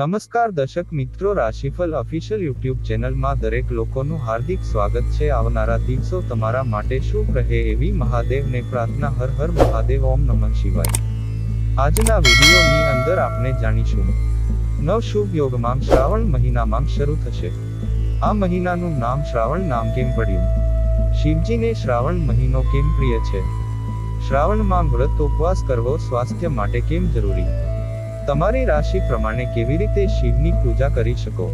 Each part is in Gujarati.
નમસ્કાર દર્શક મિત્રો રાશિફળ ઓફિશિયલ યુટ્યુબ ચેનલમાં દરેક લોકોનું હાર્દિક સ્વાગત છે. આવનારા દિવસો તમારા માટે શુભ રહે એવી મહાદેવને પ્રાર્થના હર હર મહાદેવ ઓમ નમઃ શિવાય. આજના વિડીયોની અંદર આપણે જાણીશું. નવ શુભ યોગમાં શ્રાવણ મહિનામાં શરૂ થશે. આ મહિનાનું નામ શ્રાવણ નામ કેમ પડ્યું? શિવજીને શ્રાવણ મહિનો કેમ પ્રિય છે? શ્રાવણમાં વ્રત ઉપવાસ કરવો સ્વાસ્થ્ય માટે કેમ જરૂરી? તમારી રાશિ પ્રમાણે કેવી રીતે શિવની પૂજા કરી શકો?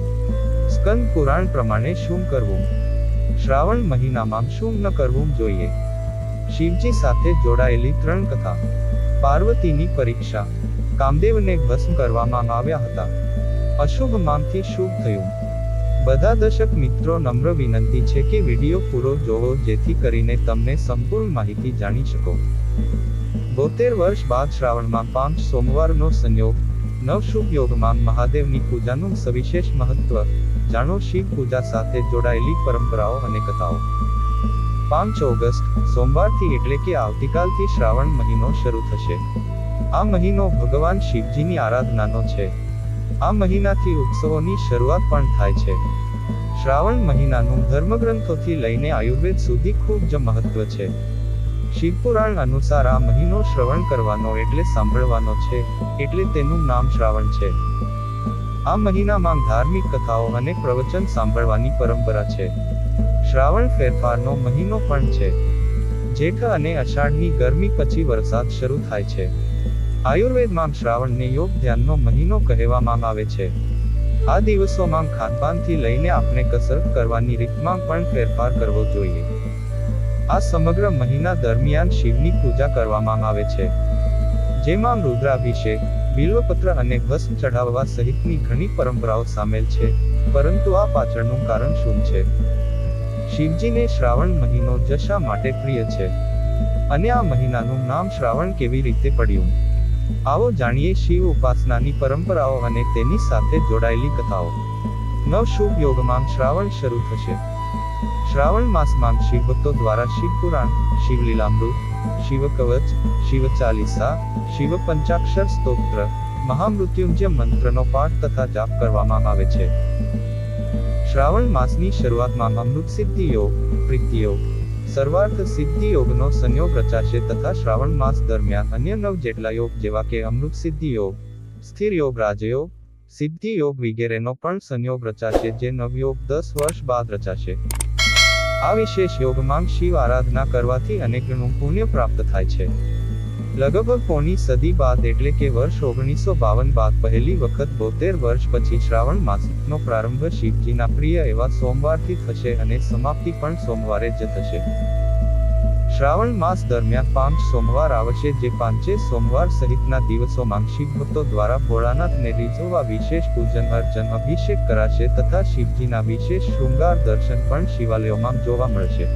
સ્કંદ પુરાણ પ્રમાણે શું કરવું? શ્રાવણ મહિનામાં શું ન કરવું જોઈએ? શિવજી સાથે જોડાયેલી ત્રણ કથા. પાર્વતીની પરીક્ષા. કામદેવને ભસ્મ કરવામાં આવ્યા હતા. અશુભ માંગથી શુભ થયું. બધા દર્શક મિત્રો નમ્ર વિનંતી છે કે વીડિયો પૂરો જોવો જેથી કરીને તમને સંપૂર્ણ માહિતી જાણી શકો. બોતેર વર્ષ બાદ શ્રાવણમાં પાંચ સોમવારનો સંયોગ નવ શુભ યોગમાં મહાદેવની પૂજાનું સવિશેષ મહત્વ. જાણો, શિવ પૂજા સાથે જોડાયેલી પરંપરાઓ અને કથાઓ. પાંચ ઓગસ્ટ, સોમવારથી એટલે કે આવતીકાલથી શ્રાવણ મહિનો શરૂ થશે. આ મહિનો ભગવાન શિવજીની આરાધનાનો છે. આ મહિનાથી ઉત્સવોની શરૂઆત પણ થાય છે. શ્રાવણ મહિનાનું ધર્મગ્રંથોથી લઈને આયુર્વેદ સુધી ખૂબ જ મહત્વ છે. શિવપુરાણ અનુસાર આ મહિનો શ્રવણ કરવાનો એટલે સાંભળવાનો છે, એટલે તેનું નામ શ્રાવણ છે. આ મહિનામાં ધાર્મિક કથાઓ અને પ્રવચન સાંભળવાની પરંપરા છે. શ્રાવણ ફેરફારનો મહિનો પણ છે. જેઠ અને અષાઢની ગરમી પછી વરસાદ શરૂ થાય છે. આયુર્વેદમાં શ્રાવણને યોગ ધ્યાનનો મહિનો કહેવામાં આવે છે. આ દિવસોમાં ખાનપાનથી લઈને આપણે કસરત કરવાની રીતમાં પણ ફેરફાર કરવો જોઈએ. આ સમગ્ર મહિના દરમિયાન શિવની પૂજા કરવામાં આવે છે. જેમાં રુદ્રાભિષેક, બિલ્વપત્ર અને ભસ્મ ચઢાવવા સહિતની ઘણી પરંપરાઓ સામેલ છે, પરંતુ આ પાછળનું કારણ શું છે? શિવજીને શ્રાવણ મહિનો જશા માટે પ્રિય છે. અને આ મહિનાનું નામ શ્રાવણ કેવી રીતે પડ્યું? આવો જાણીએ શિવ ઉપાસનાની પરંપરાઓ અને તેની સાથે જોડાયેલી કથાઓ. નવ શુભ યોગમાં શ્રાવણ શરૂ થશે. શ્રાવણ માસમાં શિવભક્તો દ્વારા શિવ પુરાણ શિવકવચ શિવ ચાલીસા, શિવ પંચાક્ષર સ્તોત્ર, મહામૃત્યુંજય મંત્રનો પાઠ તથા જાપ કરવામાં આવે છે. શ્રાવણ માસની શરૂઆતમાં અમૃત સિદ્ધિ યોગ, પ્રીતિ યોગ, સર્વાર્થ સિદ્ધિ યોગનો સંયોગ રચાશે તથા શ્રાવણ માસ દરમિયાન અન્ય નવ જેટલા યોગ જેવા કે અમૃત સિદ્ધિ યોગ, સ્થિર યોગ રાજયોગ, સિદ્ધિ યોગ વગેરેનો પણ સંયોગ રચાશે જે નવયોગ દસ વર્ષ બાદ રચાશે. આ વિશેષ યોગમાં શિવ આરાધના કરવાથી અનેક ગણું પુણ્ય પ્રાપ્ત થાય છે. લગભગ પોણી સદી બાદ એટલે કે વર્ષ ઓગણીસો બાવન બાદ પહેલી વખત બોતેર વર્ષ પછી શ્રાવણ માસનો પ્રારંભ શિવજીના પ્રિય એવા સોમવારથી થશે અને સમાપ્તિ પણ સોમવારે જ થશે. શ્રાવણ માસ દરમિયાન પાંચ સોમવાર આવશે જે પાંચે સોમવાર સહિતના દિવસોમાં શિવ ભક્તો દ્વારા ભોળાનાથને રીઝવવા વિશેષ પૂજન અર્ચન અભિષેક કરાશે તથા શિવજીના વિશેષ શૃંગાર દર્શન પણ શિવાલયોમાં જોવા મળશે.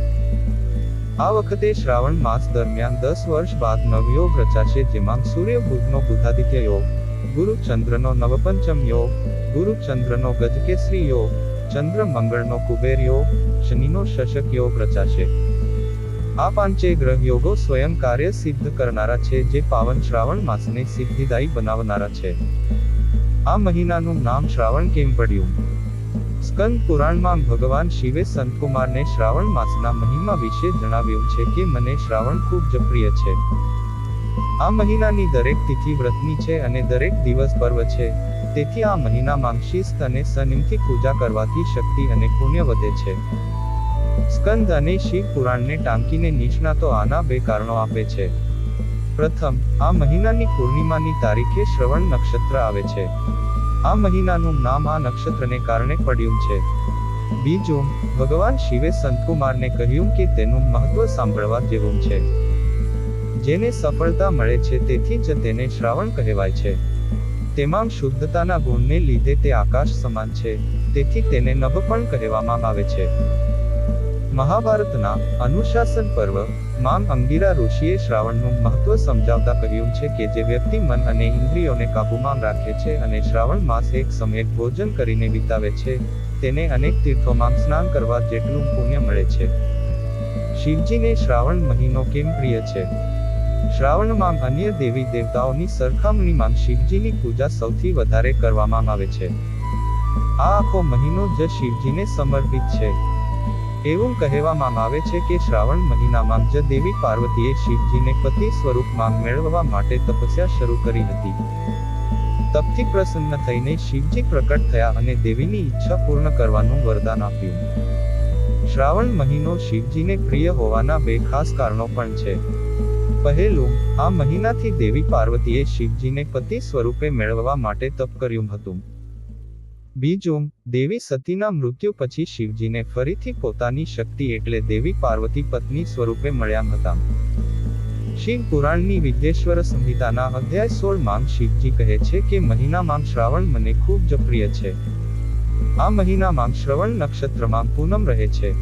આ વખતે શ્રાવણ માસ દરમિયાન દસ વર્ષ બાદ નવયોગ રચાશે, જેમાં સૂર્ય બુધનો બુધાદિત્ય યોગ, ગુરુ ચંદ્રનો નવપંચમ યોગ, ગુરુ ગજકેસરી યોગ, ચંદ્ર મંગળનો કુબેર યોગ, શનિનો શશક યોગ રચાશે. આ પાંચે ગ્રહ યોગો સ્વયં કાર્ય સિદ્ધ કરનારા છે જે પાવન શ્રાવણ માસને સિદ્ધિદાયી બનાવનારા છે. આ મહિનાનું નામ શ્રાવણ કેમ પડ્યું સ્કંદ પુરાણમાં ભગવાન શિવે સંતકુમારને શ્રાવણ માસના મહિમા વિશે જણાવ્યું છે કે મને શ્રાવણ ખૂબ જ પ્રિય છે. આ મહિનાની દરેક તિથિ વ્રતની છે અને દરેક દિવસ પર્વ છે. તેથી આ મહિનામાં શિસ્ત અને સનિમથી પૂજા કરવાથી શક્તિ અને પુણ્ય વધે છે. સ્કંદ અને શિવ પુરાણને ટાંકીને નિષ્ણાતો આના બે કારણો આપે છે. પ્રથમ, આ મહિનાની પૂર્ણિમાની તારીખે શ્રવણ નક્ષત્ર આવે છે. આ મહિનાનું નામ આ નક્ષત્રને કારણે પડ્યું છે. બીજું, ભગવાન શિવે સંતકુમારને કહ્યું કે તેનું મહત્વ સાંભળવા જેવું છે. જેને સફળતા મળે છે તેથી જ તેને શ્રાવણ કહેવાય છે. તેમાં શુદ્ધતાના ગુણને લીધે તે આકાશ સમાન છે, તેથી તેને નભ પણ કહેવામાં આવે છે. મહાભારતના અનુશાસન પર્વમાં અંગીરા ઋષિએ શ્રાવણનું મહત્વ સમજાવતા કહ્યું છે કે જે વ્યક્તિ મન અને ઇન્દ્રિયોને કાબૂમાં રાખે છે અને શ્રાવણ માસ એક સમયે ભોજન કરીને વિતાવે છે, તેને અનેક તીર્થોમાં સ્નાન કરવા જેટલું પુણ્ય મળે છે. શિવજીને શ્રાવણ મહિનો કેમ પ્રિય છે? શ્રાવણમાં અન્ય દેવી દેવતાઓની સરખામણીમાં શિવજીની પૂજા સૌથી વધારે કરવામાં આવે છે. આ આખો મહિનો જ શિવજીને સમર્પિત છે. એવું કહેવામાં આવે છે કે શ્રાવણ મહિનામાં જ દેવી પાર્વતીએ શિવજીને પતિ સ્વરૂપમાં મેળવવા માટે તપસ્યા શરૂ કરી હતી. તપથી પ્રસન્ન થઈને શિવજી પ્રકટ થયા અને દેવીની ઈચ્છા પૂર્ણ કરવાનું વરદાન આપ્યું. શ્રાવણ મહિનો શિવજીને પ્રિય હોવાના બે ખાસ કારણો પણ છે. પહેલું, આ મહિનાથી દેવી પાર્વતીએ શિવજીને પતિ સ્વરૂપે મેળવવા માટે તપ કર્યું હતું. બીજું, દેવી સતીના મૃત્યુ પછી શિવજીને ફરીથી પોતાની શક્તિ એટલે દેવી પાર્વતી પત્ની સ્વરૂપે મળ્યા હતા. શિવ પુરાણની વિદ્યેશ્વર સંહિતાના અધ્યાય સોળમાં શિવજી કહે છે કે મહિનામાં શ્રાવણ મને ખૂબ જ પ્રિય છે. આ મહિનામાં શ્રવણ નક્ષત્રમાં પૂનમ રહે છે.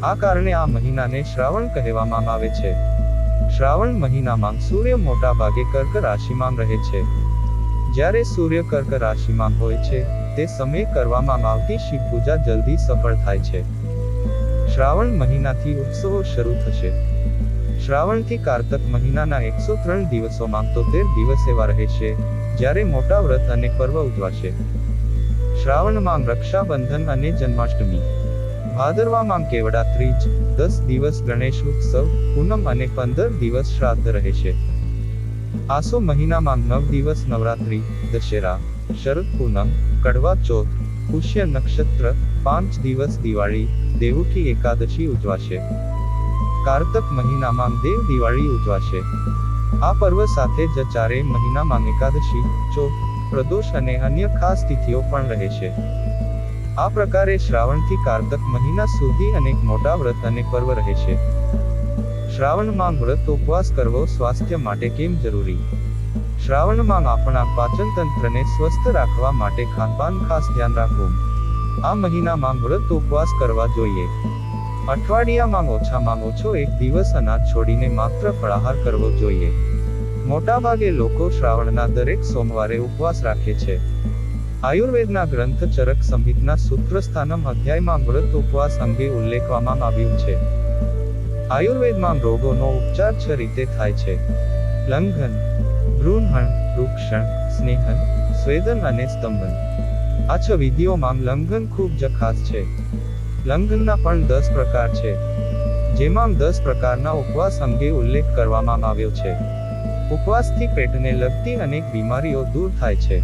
આ કારણે આ મહિનાને શ્રાવણ કહેવામાં આવે છે. શ્રાવણ મહિનામાં સૂર્ય મોટા ભાગે કર્ક રાશિમાં રહે છે. જ્યારે સૂર્ય કર્ક રાશિમાં હોય છે તે સમયે કરવામાં આવતી શિવ પૂજા જલ્દી સફળ થાય છે. શ્રાવણ મહિનાથી ઉત્સવો શરૂ થશે. શ્રાવણથી કારતક મહિનાના એકસો ત્રણ દિવસોમાં તોતેર દિવસ એવા રહેશે, જ્યારે મોટા વ્રત અને પર્વ ઉજવાશે. શ્રાવણમાં રક્ષાબંધન અને જન્માષ્ટમી. ભાદરવામાં કેવડા ત્રીજ, દસ દિવસ ગણેશ ઉત્સવ, પૂનમ અને પંદર દિવસ શ્રાદ્ધ રહેશે. આસો મહિનામાં નવ દિવસ નવરાત્રી, દશેરા. શરદ પૂનમ કડવા ચોથ, પુષ્ય નક્ષત્ર, પાંચ દિવસ દિવાળી દેવુઠી એકાદશી ઉજવાશે. કારતક મહિનામાં દેવ દિવાળી ઉજવાશે. આ પર્વ સાથે જ ચારેય મહિનામાં એકાદશી, ચોથ, પ્રદોષ અને અન્ય ખાસ તિથિઓ પણ રહે છે આ પ્રકારે શ્રાવણથી કારતક મહિના સુધી અનેક મોટા વ્રત અને પર્વ રહે છે શ્રાવણમાં વ્રત ઉપવાસ કરવો સ્વાસ્થ્ય માટે કેમ જરૂરી? શ્રાવણમાં આપણા પાચન તંત્રને સ્વસ્થ રાખવા માટે ખાનપાન ખાસ ધ્યાન રાખવું. આ મહિનામાં વ્રત ઉપવાસ કરવા જોઈએ. અઠવાડિયામાં ઓછામાં ઓછો એક દિવસ અનાજ છોડીને માત્ર ફળાહાર કરવો જોઈએ. મોટાભાગે લોકો શ્રાવણના દરેક સોમવારે ઉપવાસ રાખે છે. આયુર્વેદના ગ્રંથ ચરક સંહિતના સૂત્રસ્થાનમ અધ્યાયમાં વ્રત ઉપવાસ અંગે ઉલ્લેખવામાં આવ્યું છે. આયુર્વેદમાં રોગોનો ઉપચાર છ રીતે થાય છે. લંઘન ભ્રૂણહણ રૂક્ષણ, સ્નેહન, સ્વેદન અને સ્તંભન. આ છ વિધિઓમાં લંઘન ખૂબ જ ખાસ છે. લંઘનના પણ દસ પ્રકાર છે. જેમાં દસ પ્રકારના ઉપવાસ અંગે ઉલ્લેખ કરવામાં આવ્યો છે. ઉપવાસથી પેટને લગતી અનેક બીમારીઓ દૂર થાય છે.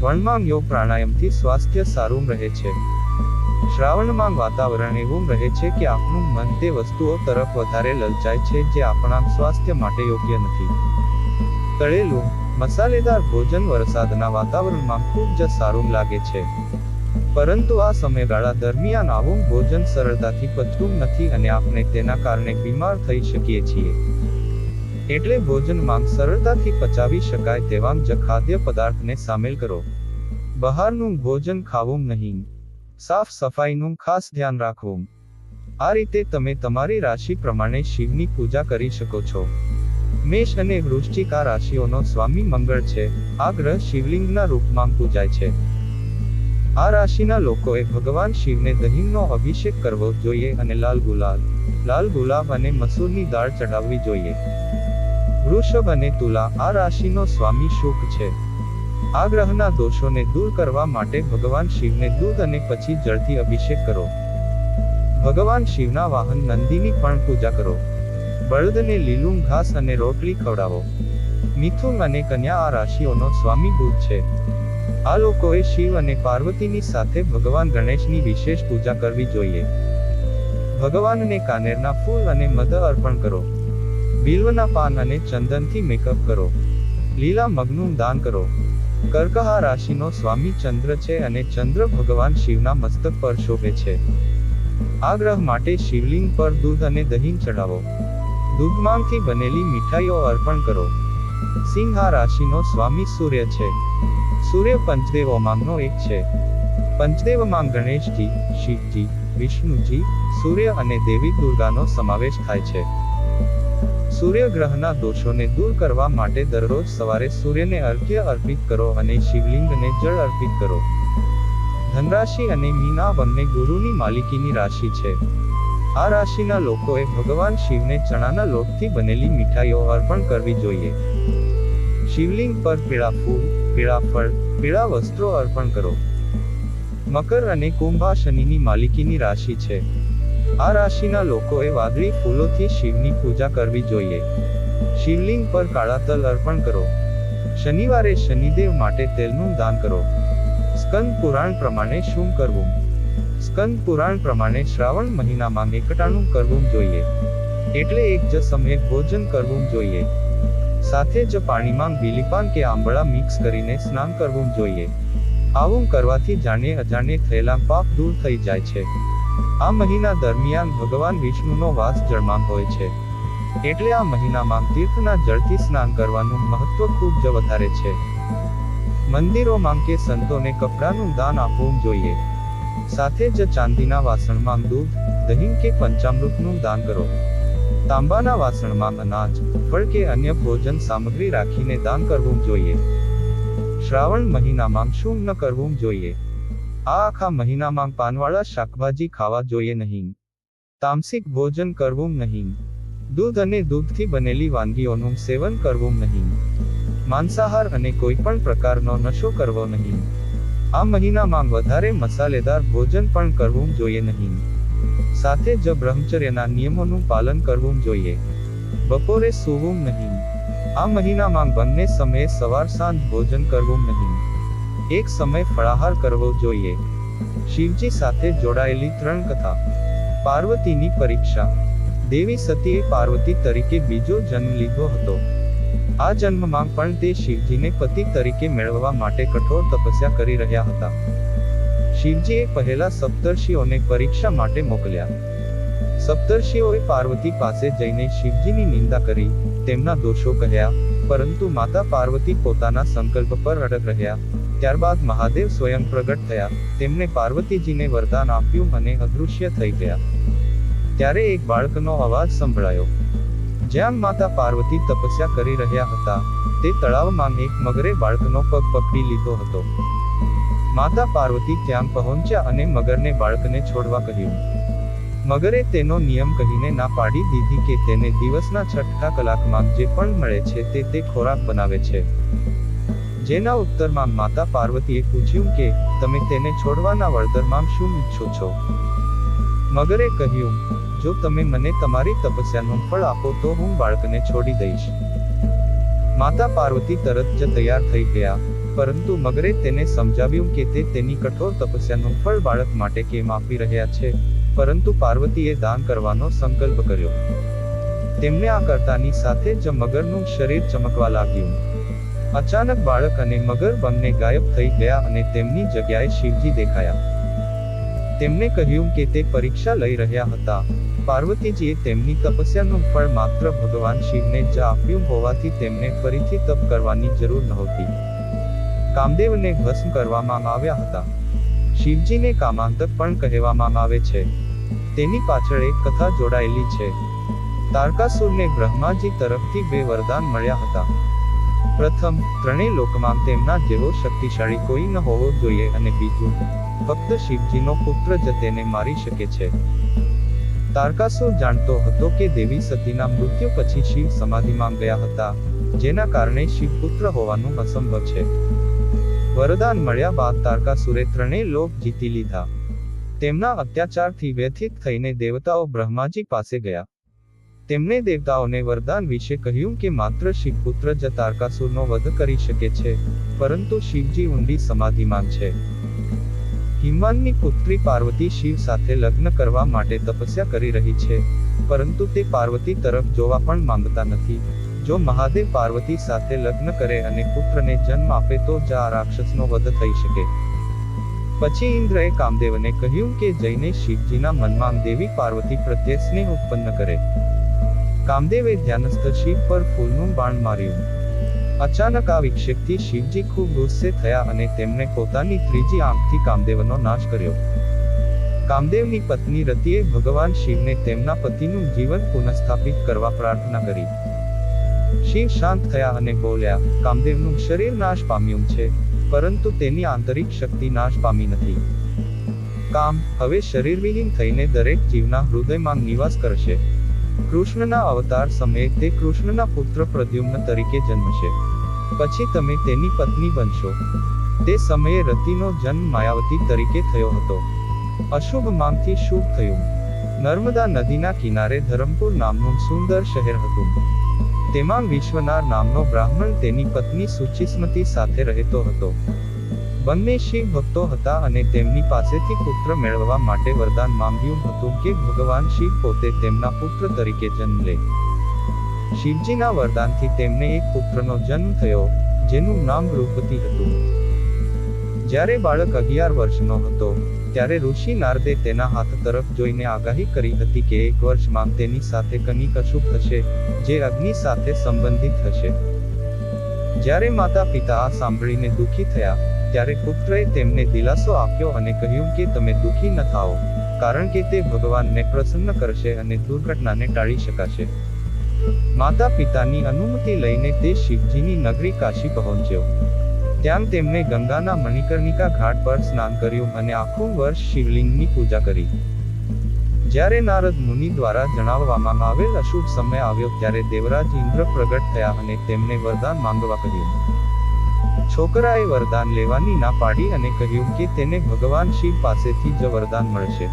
વણમાં યોગ પ્રાણાયામથી સ્વાસ્થ્ય સારું રહે છે. શ્રાવણમાં વાતાવરણ એવું રહે છે કે આપણું મન તે વસ્તુઓ તરફ વધારે લલચાય છે જે આપણા સ્વાસ્થ્ય માટે યોગ્ય નથી. તળેલું મસાલેદાર ભોજન વરસાદના વાતાવરણમાં ખૂબ જ સારું લાગે છે. પરંતુ આ સમયગાળા દરમિયાન આવું ભોજન સરળતાથી પચતું નથી અને આપણે તેના કારણે બીમાર થઈ શકીએ છીએ. એટલે ભોજનમાં સરળતાથી પચાવી શકાય તેવા જ ખાદ્ય પદાર્થને સામેલ કરો. બહારનું ભોજન ખાવું નહીં. સાફ સફાઈનું ખાસ ધ્યાન રાખવું. આ રીતે તમે તમારી રાશિ પ્રમાણે શિવની પૂજા કરી શકો છો. મેષ અને વૃશ્ચિક આ રાશિઓનો સ્વામી મંગળ છે. આ ગ્રહ શિવલિંગના રૂપમાં પૂજાય છે. આ રાશિના લોકોએ ભગવાન શિવને દહીંનો અભિષેક કરવો જોઈએ અને લાલ ગુલાલ, લાલ ગુલાબ અને મસૂરની દાળ ચડાવવી જોઈએ. વૃષભ અને તુલા આ રાશિનો સ્વામી શુક છે. આ ગ્રહના દોષોને દૂર કરવા માટે ભગવાન શિવને દૂધ અને પછી જળથી અભિષેક કરો. ભગવાન શિવના વાહન નંદીની પણ પૂજા કરો. બળદને લીલું ઘાસ અને રોટલી ખવડાવો. મિથુન અને કન્યા આ રાશિઓનો સ્વામી છે. આ લોકોએ શિવ અને પાર્વતીની સાથે ભગવાન ગણેશની વિશેષ પૂજા કરવી જોઈએ. ભગવાનને કાનેરના ફૂલ અને મધ અર્પણ કરો. બિલ્વના પાન અને ચંદનથી મેકઅપ કરો. લીલા મગનું દાન કરો. કર્કહા રાશિનો સ્વામી ચંદ્ર છે અને ચંદ્ર ભગવાન શિવના મસ્તક પર શોભે છે. આ ગ્રહ માટે શિવલિંગ પર દૂધ અને દહીં ચડાવો દૂધમાંથી બનેલી મીઠાઈઓ અર્પણ કરો. સિંહ આ રાશિનો સ્વામી સૂર્ય છે. સૂર્ય પંચદેવોમાંનો એક છે. પંચદેવમાં ગણેશજી, શિવજી, વિષ્ણુજી, સૂર્ય અને દેવી દુર્ગાનો સમાવેશ થાય છે. સૂર્ય ગ્રહના દોષોને દૂર કરવા માટે દરરોજ સવારે સૂર્યને અર્ઘ્ય અર્પિત કરો અને શિવલિંગને જળ અર્પિત કરો. ધનરાશિ અને મીના બંને ગુરુની માલિકીની રાશિ છે. આ રાશિના લોકોએ ભગવાન શિવને ચણાના લોટથી બનેલી મીઠાઈઓ અર્પણ કરવી જોઈએ. શિવલિંગ પર પીળા ફૂલ, પીળા ફળ, પીળા વસ્ત્રો અર્પણ કરો. મકર અને કુંભ શનિની માલિકીની રાશિ છે. આ રાશિના લોકોએ વાદળી ફૂલોથી શિવની પૂજા કરવી જોઈએ. શિવલિંગ પર કાળા તલ અર્પણ કરો. શનિવારે શનિદેવ માટે તેલનું દાન કરો. સ્કંદ પુરાણ પ્રમાણે શું કરવું. સ્કંદ પુરાણ પ્રમાણે શ્રાવણ મહિનામાં એકટાણું કરવું જોઈએ. એટલે એક જ સમયે ભોજન કરવું જોઈએ. સાથે જ પાણીમાં બીલીપાન કે આંબળા મિક્સ કરીને સ્નાન કરવું જોઈએ. આવું કરવાથી જાણે અજાણે થયેલા પાપ દૂર થઈ જાય છે. આ મહિના દરમિયાન ભગવાન વિષ્ણુનો વાસ જળમાં હોય છે. એટલે આ મહિનામાં તીર્થના જળથી સ્નાન કરવાનું મહત્વ ખૂબ જ વધારે છે. મંદિરોમાં કે સંતોને કપડાનું દાન આપવું જોઈએ. સાથે જ ચાંદીના વાસણમાં દૂધ, દહીં કે પંચામૃતનું દાન કરો. તાંબાના વાસણમાં અનાજ, ફળ કે અન્ય ભોજન સામગ્રી રાખીને દાન કરવું જોઈએ. શ્રાવણ મહિનામાં શું ન કરવું જોઈએ? આ આખા મહિનામાં પાનવાળા શાકભાજી ખાવા જોઈએ નહીં. તામસિક ભોજન કરવું નહીં. દૂધ અને દૂધથી બનેલી વાનગીઓનું સેવન કરવું નહીં. માંસાહાર અને કોઈ પણ પ્રકારનો નશો કરવો નહીં. આ મહિનામાં વધારે મસાલેદાર ભોજન પણ કરવું જોઈએ નહીં. સાથે જ બ્રહ્મચર્યના નિયમોનું પાલન કરવું જોઈએ. બપોરે સૂવું નહીં. આ મહિનામાં બંને સમયે સવાર સાંજ ભોજન કરવું નહીં. એક સમય ફળાહાર કરવો જોઈએ. શિવજી સાથે જોડાયેલી ત્રણ કથા. પાર્વતીની પરીક્ષા. દેવી સતીએ પાર્વતી તરીકે બીજો જન્મ લીધો હતો. આ જન્મમાં પણ તે શિવજીને પતિ તરીકે મેળવવા માટે કઠોર તપસ્યા કરી રહ્યા હતા. શિવજીએ પહેલા સપ્તર્ષિઓને પરીક્ષા માટે મોકલ્યા. સપ્તર્ષિઓએ પાર્વતી પાસે જઈને શિવજીની નિંદા કરી, તેમના દોષો કહ્યા, પરંતુ માતા પાર્વતી પોતાના સંકલ્પ પર અડગ રહ્યા. ત્યારબાદ મહાદેવ સ્વયં પ્રગટ થયા. તેમને પાર્વતીજીને વરદાન આપ્યું અને અદૃશ્ય થઈ ગયા. ત્યારે એક બાળકનો અવાજ સંભળાયો. જ્યાં માતા પાર્વતી તપસ્યા કરી રહ્યા હતા, તે તળાવમાં એક મગરે બાળકનો પગ પકડી લીધો હતો. માતા પાર્વતી ત્યાં પહોંચ્યા અને મગરને બાળકને છોડવા કહ્યું. મગરે તેનો નિયમ કહીને ના પાડી દીધી કે તેને દિવસના છઠ્ઠા કલાકમાં જે પણ મળે છે તે તે ખોરાક બનાવે છે. જેના ઉત્તરમાં માતા પાર્વતીએ પૂછ્યું કે, તમે તેને છોડવાના વળતરમાં શું ઈચ્છો છો? મગરે કહ્યું જો તમે મને તમારી તપસ્યાનું ફળ આપો તો હું બાળકને છોડી દઈશ. માતા પાર્વતી તરત જ તૈયાર થઈ ગયા, પરંતુ મગરે તેને સમજાવ્યું કે તે તેની કઠોર તપસ્યાનું ફળ બાળક માટે કેમ આપી રહ્યા છે, પરંતુ પાર્વતીએ દાન કરવાનો સંકલ્પ કર્યો. તેમને આ કરતાની સાથે જ મગરનું શરીર ચમકવા લાગ્યું. અચાનક બાળક અને મગર બંને ગાયબ થઈ ગયા અને તેમની જગ્યાએ શિવજી દેખાયા. તેમને કહ્યું કે તે પરીક્ષા લઈ રહ્યા હતા. પાર્વતીજીએ તેમની તપસ્યાનું ફળ માત્ર ભગવાન શિવને જ આપ્યું હોવાથી તેમને ફરીથી તપ કરવાની જરૂર નહોતી. કામદેવને ભસ્મ કરવામાં આવ્યા હતા. શિવજીને કામાંતક પણ કહેવામાં આવે છે. તેની પાછળ એક કથા જોડાયેલી છે. તારકાસુરને બ્રહ્માજી તરફથી બે વરદાન મળ્યા હતા. પ્રથમ, ત્રણેય લોકમાં તેમના જેવો શક્તિશાળી કોઈ ન હોવો જોઈએ અને બીજું, ફક્ત શિવજીનો પુત્ર જ તેને મારી શકે છે. તારકાસુર જાણતો હતો કે દેવી સતીના મૃત્યુ પછી શિવ સમાધિમાં ગયા હતા, જેના કારણે શિવ પુત્ર હોવાનું અસંભવ છે. વરદાન મળ્યા બાદ તારકાસુરે ત્રણેય લોક જીતી લીધા. તેમના અત્યાચારથી વ્યથિત થઈને દેવતાઓ બ્રહ્માજી પાસે ગયા. તેમણે દેવતાઓને વરદાન વિશે કહ્યું કે માત્ર શિવપુત્ર જ તારકાસુરનો વધ કરી શકે છે, પરંતુ શિવજી ઊંડી સમાધિમાં છે. હિમવાનની પુત્રી પાર્વતી શિવ સાથે લગ્ન કરવા માટે તપસ્યા કરી રહી છે, પરંતુ તે પાર્વતી તરફ જોવા પણ માંગતા નથી. જો મહાદેવ પાર્વતી સાથે લગ્ન કરે અને પુત્રને જન્મ આપે તો જ આ રાક્ષસનો વધ થઈ શકે. પછી ઇન્દ્રએ કામદેવને કહ્યું કે જઈને શિવજીના મનમાં દેવી પાર્વતી પ્રત્યે સ્નેહ ઉત્પન્ન કરે. કામદેવે ધ્યાનસ્થ શિવ પર ફૂલનું બાણ માર્યું. અચાનક આ વિક્ષેપથી શિવજી ખૂબ ગુસ્સે થયા અને તેમણે પોતાની ત્રીજી આંખથી કામદેવનો નાશ કર્યો. કામદેવની પત્ની રતિએ ભગવાન શિવને તેમના પતિનું જીવન પુનઃસ્થાપિત કરવા પ્રાર્થના કરી. શિવ શાંત થયા અને બોલ્યા, કામદેવનું શરીર નાશ પામ્યું છે, પરંતુ તેની આંતરિક શક્તિ નાશ પામી નથી. કામ, હવે શરીરવિહીન થઈને દરેક જીવના હૃદયમાં નિવાસ કરશે. કૃષ્ણના અવતાર સમયે તે કૃષ્ણના પુત્ર પ્રદ્યુમ્ન તરીકે જન્મશે. પછી તમે તેની પત્ની બનશો. તે સમયે રતિનો જન્મ માયાવતી તરીકે થયો હતો. અશુભ માંગથી શુભ થયું. નર્મદા નદીના કિનારે ધરમપુર નામનું સુંદર શહેર હતું. તેમાં વિશ્વનાર નામનો બ્રાહ્મણ તેની પત્ની સુચિસ્મતી સાથે રહેતો હતો. બંને શિવ ભક્તો હતા અને તેમની પાસેથી પુત્ર મેળવવા માટે વરદાન માંગ્યું હતું કે ભગવાન શિવ પોતે તેમના પુત્ર તરીકે જન્મ લે. શિવજીના વરદાનથી તેમને એક પુત્રનો જન્મ થયો, જેનું નામ રૂપતિ હતું. જ્યારે બાળક અગિયાર વર્ષનો હતો, ત્યારે ઋષિ નારદે તેના હાથ તરફ જોઈને આગાહી કરી હતી કે એક વર્ષમાં તેની સાથે કનિક અશુભ થશે જે અગ્નિ સાથે સંબંધિત હશે. જ્યારે માતા પિતા આ સાંભળીને દુઃખી થયા ત્યારે પુત્રએ તેમને દિલાસો આપ્યો અને કહ્યું કે તમે દુઃખી ન થાઓ, કારણ કે તે ભગવાનને પ્રસન્ન કરશે અને દુર્ઘટનાને ટાળી શકાશે. માતા પિતાની અનુમતિ લઈને તે શિવજીની નગરી કાશી પહોંચ્યો. ત્યાં તેમણે ગંગાના મણિકર્ણિકા ઘાટ પર સ્નાન કર્યું અને આખું વર્ષ શિવલિંગની પૂજા કરી. જ્યારે નારદ મુનિ દ્વારા જણાવવામાં આવેલ અશુભ સમય આવ્યો ત્યારે દેવરાજ ઇન્દ્ર પ્રગટ થયા અને તેમને વરદાન માંગવા કહ્યું. છોકરાએ વરદાન લેવાની ના પાડી અને કહ્યું કે તેને ભગવાન શિવ પાસેથી જ વરદાન મળશે.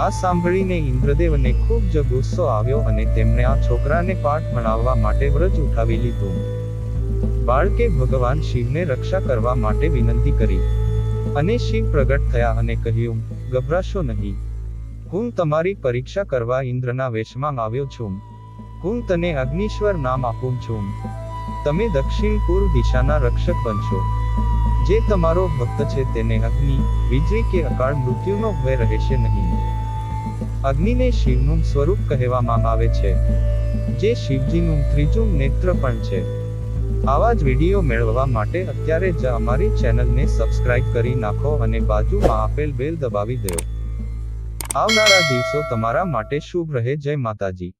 આ સાંભળીને ઇન્દ્રદેવને ખૂબ જ ગુસ્સો આવ્યો અને તેમણે આ છોકરાને પાઠ ભણાવવા માટે વ્રજ ઉઠાવી લીધું. બાળકે ભગવાન શિવને રક્ષા કરવા માટે વિનંતી કરી. અને શિવ પ્રગટ થયા અને કહ્યું, ગભરાશો નહીં. હું તમારી પરીક્ષા કરવા ઇન્દ્રના વેશમાં આવ્યો છું. હું તને અગ્નિશ્વર નામ આપું છું. તમે દક્ષિણ પૂર્વ દિશાના રક્ષક બનશો. જે તમારો ભક્ત છે તેને અગ્નિ, વીજળી કે અકાળ મૃત્યુનો ભય રહેશે નહીં. અગ્નિને શિવનું સ્વરૂપ કહેવામાં આવે છે. જે શિવજીનું ત્રીજું નેત્ર પણ છે. આવા જ વીડિયો મેળવવા માટે અત્યારે જ અમારી ચેનલને સબસ્ક્રાઇબ કરી નાખો અને બાજુમાં આપેલ બેલ દબાવી દો આવનારા દિવસો તમારા માટે શુભ રહે. જય માતાજી.